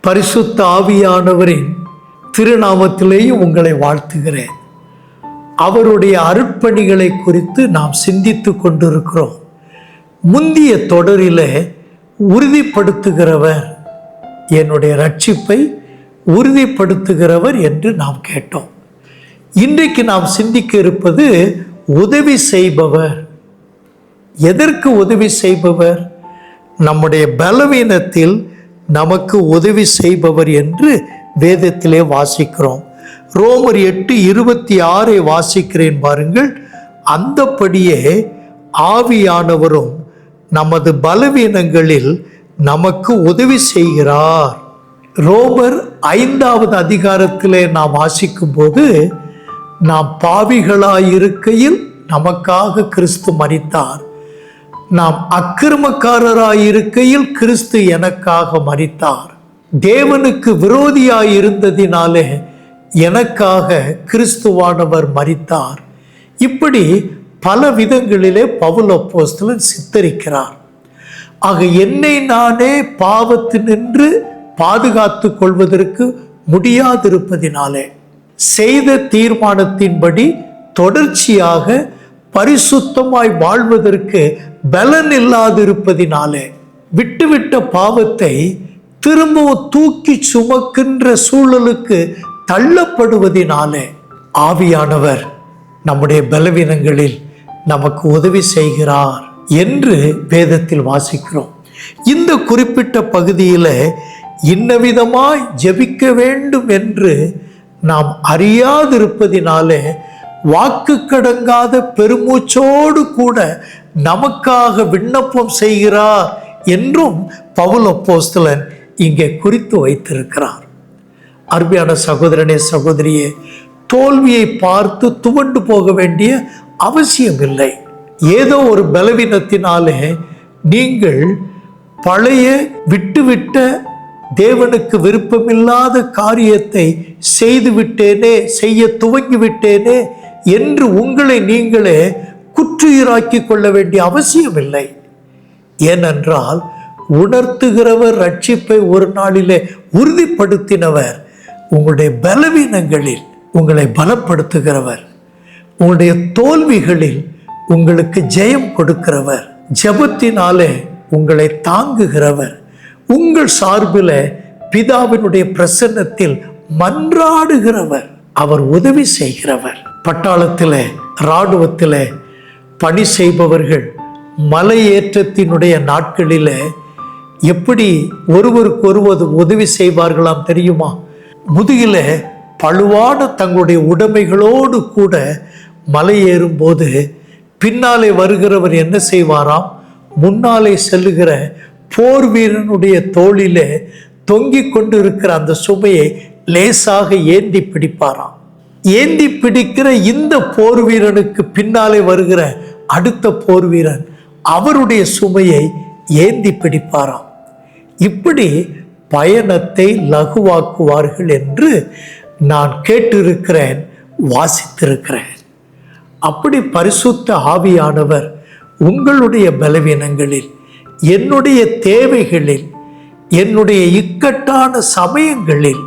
பரிசுத்த ஆவியானவரின் திருநாமத்திலேயும் உங்களை வாழ்த்துகிறேன். அவருடைய அருட்பணிகளை குறித்து நாம் சிந்தித்து கொண்டிருக்கிறோம். முந்திய தொடரிலே உறுதிப்படுத்துகிறவர் என்னுடைய ரட்சிப்பை உறுதிப்படுத்துகிறவர் என்று நாம் கேட்டோம். இன்றைக்கு நாம் சிந்திக்க இருப்பது உதவி செய்பவர். எதற்கு உதவி செய்பவர்? நம்முடைய பலவீனத்தில் நமக்கு உதவி செய்பவர் என்று வேதத்திலே வாசிக்கிறோம். ரோமர் எட்டு இருபத்தி ஆறை வாசிக்கிறேன் பாருங்கள். அந்தப்படியே ஆவியானவரும் நமது பலவீனங்களில் நமக்கு உதவி செய்கிறார். ரோமர் ஐந்தாவது அதிகாரத்திலே நாம் வாசிக்கும் போது நாம் பாவிகளாயிருக்கையில் நமக்காக கிறிஸ்து மறித்தார் நாம் அக்கிரமக்காரராயிருக்கையில் கிறிஸ்து எனக்காக மறித்தார் தேவனுக்கு விரோதியாயிருந்ததினாலே எனக்காக கிறிஸ்துவானவர் மறித்தார் இப்படி பல விதங்களிலே பவுல் அப்போஸ்தலன் சித்தரிக்கிறார். ஆக என்னை நானே பாவத்தினின்று பாதுகாத்து கொள்வதற்கு முடியாதிருப்பதினாலே செய்த தீர்மானத்தின்படி தொடர்ச்சியாக பரிசுத்தமாய் வாழ்வதற்கு பலன் இல்லாதிருப்பதினாலே விட்டுவிட்ட பாவத்தை திரும்பவும் தூக்கி சுமக்கின்ற சூழலுக்கு தள்ளப்படுவதினாலே ஆவியானவர் நம்முடைய பலவீனங்களில் நமக்கு உதவி செய்கிறார் என்று வேதத்தில் வாசிக்கிறோம். இந்த குறிப்பிட்ட பகுதியில் இன்னவிதமாய் ஜெபிக்க வேண்டும் என்று நாம் அறியாதிருப்பதினாலே வாக்கு கடங்காத பெருமூச்சோடு கூட நமக்காக விண்ணப்பம் செய்கிறார் என்றும் பவுல் அப்போஸ்தலன் இங்கே குறித்து வைத்திருக்கிறார். அருமையான சகோதரனே சகோதரியே தோல்வியை பார்த்து துவண்டு போக வேண்டிய அவசியம் இல்லை ஏதோ ஒரு பலவீனத்தினாலே நீங்கள் பழைய விட்டுவிட்ட தேவனுக்கு விருப்பமில்லாத காரியத்தை செய்துவிட்டேனே செய்ய துவங்கிவிட்டேனே என்று உங்களை நீங்களே குற்றுயிராக்கி கொள்ள வேண்டிய அவசியம் இல்லை ஏனென்றால் உணர்த்துகிறவர் ரட்சிப்பை ஒரு நாளிலே உறுதிப்படுத்தினவர் உங்களுடைய பலவீனங்களில் உங்களை பலப்படுத்துகிறவர் உங்களுடைய தோல்விகளில் உங்களுக்கு ஜெயம் கொடுக்கிறவர் ஜெபத்தினாலே உங்களை தாங்குகிறவர் உங்கள் சார்பில் பிதாவினுடைய பிரசன்னத்தில் மன்றாடுகிறவர் அவர் உதவி செய்கிறவர். பட்டாளத்தில் இராணுவத்தில் பணி செய்பவர்கள் மலையேற்றத்தினுடைய நாட்களில் எப்படி ஒருவருக்கு ஒருவர் உதவி செய்வார்களாம் தெரியுமா? முதுகில் பழுவான தங்களுடைய உடைமைகளோடு கூட மலை ஏறும்போது பின்னாலே வருகிறவர் என்ன செய்வாராம்? முன்னாலே செல்லுகிற போர் வீரனுடைய தோளிலே தொங்கிக் கொண்டு இருக்கிற அந்த சுமையை லேசாக ஏந்தி பிடிப்பாராம். ஏந்தி பிடிக்கிற இந்த போர் வீரனுக்கு பின்னாலே வருகிற அடுத்த போர் வீரன் அவருடைய சுமையை ஏந்தி பிடிப்பாராம். இப்படி பயணத்தை லகுவாக்குவார்கள் என்று நான் கேட்டிருக்கிறேன் வாசித்திருக்கிறேன். அப்படி பரிசுத்த ஆவியானவர் உங்களுடைய பலவீனங்களில் என்னுடைய தேவைகளில் என்னுடைய இக்கட்டான சமயங்களில்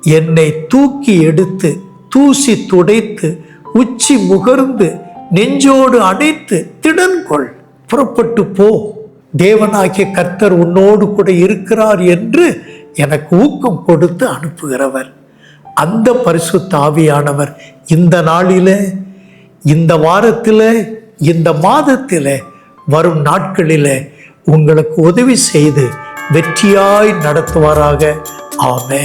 என்னை தூக்கி எடுத்து தூசி துடைத்து உச்சி முகர்ந்து நெஞ்சோடு அணைத்து திடன்கொள். புறப்பட்டு போ. தேவனாகிய கர்த்தர் உன்னோடு கூட இருக்கிறார் என்று எனக்கு ஊக்கம் கொடுத்து அனுப்புகிறவர். அந்த பரிசுத்த ஆவியானவர் இந்த நாளில் இந்த வாரத்தில் இந்த மாதத்தில் வரும் நாட்களில் உங்களுக்கு உதவி செய்து வெற்றியாய் நடத்துவாராக. ஆமே